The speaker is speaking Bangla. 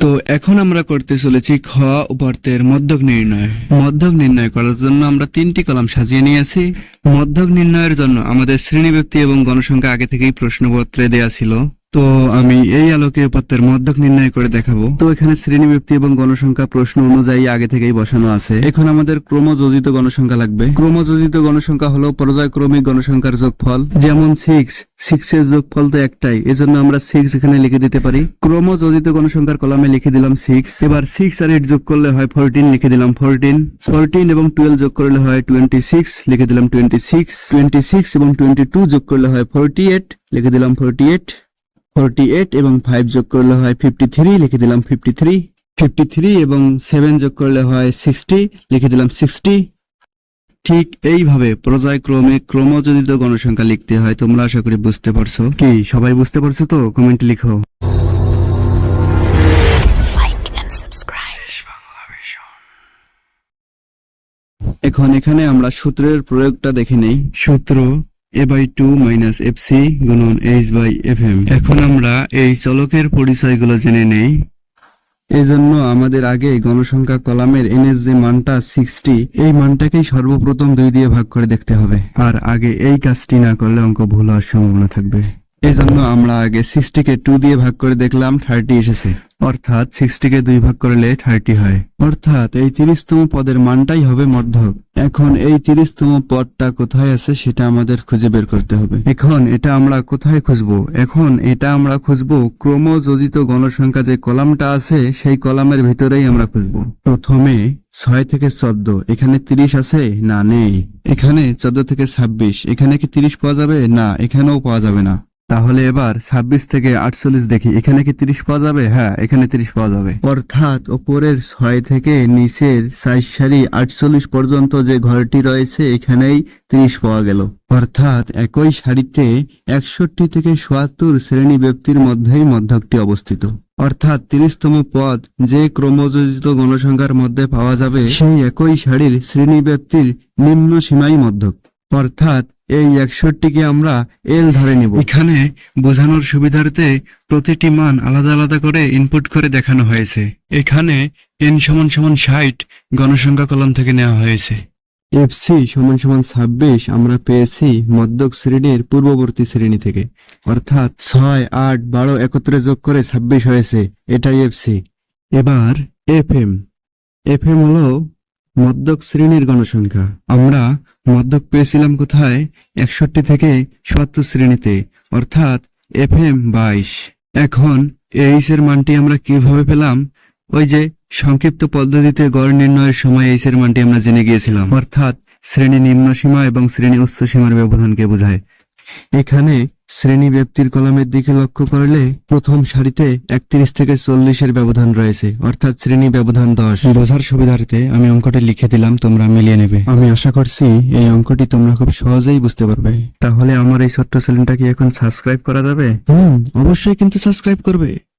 তো এখন আমরা করতে চলেছি খ উপার্তের মধ্যক নির্ণয়। মধ্যক নির্ণয় করার জন্য আমরা তিনটি কলাম সাজিয়ে নিয়েছি। মধ্যক নির্ণয়ের জন্য আমাদের শ্রেণি ব্যক্তি এবং গণসংখ্যা আগে থেকেই প্রশ্নপত্রে দেয়া ছিল। তো আমি এই আলোকে উপাত্তের মধ্যক নির্ণয় করে দেখাবো। তো এখানে শ্রেণি ব্যক্তি এবং গণসংখ্যা প্রশ্ন অনুযায়ী আগে থেকেই বসানো আছে। এখন আমাদের ক্রমযোজিত গণসংখ্যা লাগবে। ক্রমযোজিত গণসংখ্যা হলো পর্যায়ক্রমিক গণসংখ্যার যোগফল। যেমন সিক্স সিক্স এর যোগফল তো একটাই। এজন্য আমরা সিক্স এখানে লিখে দিতে পারি। ক্রমযোজিত গণসংখ্যার কলামে লিখে দিলাম সিক্স এবার সিক্স আর এইট যোগ করলে হয় ফোরটিন লিখে দিলাম ফোরটিন ফোরটিন এবং টুয়েলভ যোগ করলে হয় টোয়েন্টি সিক্স লিখে দিলাম টোয়েন্টি সিক্স টোয়েন্টি সিক্স এবং টোয়েন্টি টু যোগ করলে হয় ফোরটি এইট লিখে দিলাম ফোরটি এইট ফোরটি এইট এবং ফাইভ যোগ করলে হয় ফিফটি থ্রি লিখে দিলাম ফিফটি থ্রি ফিফটি থ্রি এবং সেভেন যোগ করলে হয় সিক্সটি লিখে দিলাম সিক্সটি ঠিক এইভাবে পর্যায়ক্রমে ক্রমজনিত গণসংখ্যা লিখতে হয় তোমরা আশা করি বুঝতে পারছ। কি সবাই বুঝতে পারছ তো? কমেন্ট লিখো. এখন এখানে আমরা সূত্রের প্রয়োগটা দেখে নেই। সূত্র A by two minus F C গুণন এইচ বাই এফ এম এখন আমরা এই চলকের পরিচয়গুলো জেনে নেই। এজন্য জন্য আমাদের আগে গণসংখ্যা কলামের এনএস যে মানটা সিক্সটি এই মানটাকেই সর্বপ্রথম দুই দিয়ে ভাগ করে দেখতে হবে। আর আগে এই কাজটি না করলে অঙ্ক ভুল হওয়ার সম্ভাবনা থাকবে। এই জন্য আমরা আগে সিক্সটিকে টু দিয়ে ভাগ করে দেখলাম থার্টি এসেছে। অর্থাৎ সিক্সটিকে দুই ভাগ করলে থার্টি হয়। অর্থাৎ এই তিরিশতম পদের মানটাই হবে মধ্যক। এখন এই তিরিশতম পদটা কোথায় আছে সেটা আমাদের খুঁজে বের করতে হবে। এখন এটা আমরা কোথায় খুঁজবো? এখন এটা আমরা খুঁজবো ক্রমযোজিত গণসংখ্যা যে কলামটা আছে, সেই কলামের ভিতরেই আমরা খুঁজবো। প্রথমে ছয় থেকে চোদ্দ। এখানে তিরিশ আছে? না, নেই। এখানে চোদ্দ থেকে ছাব্বিশ। এখানে কি তিরিশ পাওয়া যাবে? না, এখানেও পাওয়া যাবে না। তাহলে এবার ছাব্বিশ থেকে আটচল্লিশ দেখি। এখানে কি তিরিশ পাওয়া যাবে? হ্যাঁ এখানে তিরিশ পাওয়া যাবে। অর্থাৎ ওপরের ছয় থেকে নিচের সাইজ সারি আটচল্লিশ পর্যন্ত যে ঘরটি রয়েছে, এখানেই তিরিশ পাওয়া গেল। অর্থাৎ একই সারিতে একষট্টি থেকে সোয়াত্তর শ্রেণি ব্যক্তির মধ্যেই মধ্যকটি অবস্থিত। অর্থাৎ তিরিশতম পদ যে ক্রমযোজিত গণসংখ্যার মধ্যে পাওয়া যাবে, সেই একই সারির শ্রেণি ব্যক্তির নিম্ন সীমাই মধ্যক। অর্থাৎ এই একষট্টিকে আমরা এল ধরে নিব। এখানে বোঝানোর সুবিধার্থে প্রতিটি মান আলাদা আলাদা করে ইনপুট করে দেখানো হয়েছে। এখানে এন সমান সমান ষাট গণসংখ্যা কলম থেকে নেওয়া হয়েছে। এফ সি সমান সমান ছাব্বিশ আমরা পেয়েছি মধ্যক শ্রেণির পূর্ববর্তী শ্রেণি থেকে। অর্থাৎ ছয় আট বারো একত্রে যোগ করে ছাব্বিশ হয়েছে। এটাই এফসি এবার এফ এম এফ এম হলো মধ্যক শ্রেণির গণসংখ্যা। আমরা মদ্যক পেয়েছিলাম কোথায়? একষট্টি থেকে সত্তর শ্রেণীতে, অর্থাৎ এফ এম বাইশ। এখন এইচ এর মানটি আমরা কীভাবে পেলাম? ওই যে সংক্ষিপ্ত পদ্ধতিতে গড় নির্ণয়ের সময় এইচ এর মানটি আমরা জেনে গিয়েছিলাম। অর্থাৎ শ্রেণি নিম্ন সীমা এবং শ্রেণি উচ্চ সীমার ব্যবধানকে বোঝায়। এখানে শ্রেণি ব্যক্তির কলামের দিকে লক্ষ্য করলে প্রথম সারিতে একত্রিশ থেকে চল্লিশের ব্যবধান রয়েছে অর্থাৎ শ্রেণি ব্যবধান দশ। বোঝার সুবিধার্থে আমি অঙ্কটি লিখে দিলাম তোমরা মিলিয়ে নেবে। আমি আশা করছি এই অঙ্কটি তোমরা খুব সহজেই বুঝতে পারবে। তাহলে আমার এই ছোট্ট চ্যানেলটা কি এখন সাবস্ক্রাইব করা যাবে? হুম। অবশ্যই কিন্তু সাবস্ক্রাইব করবে।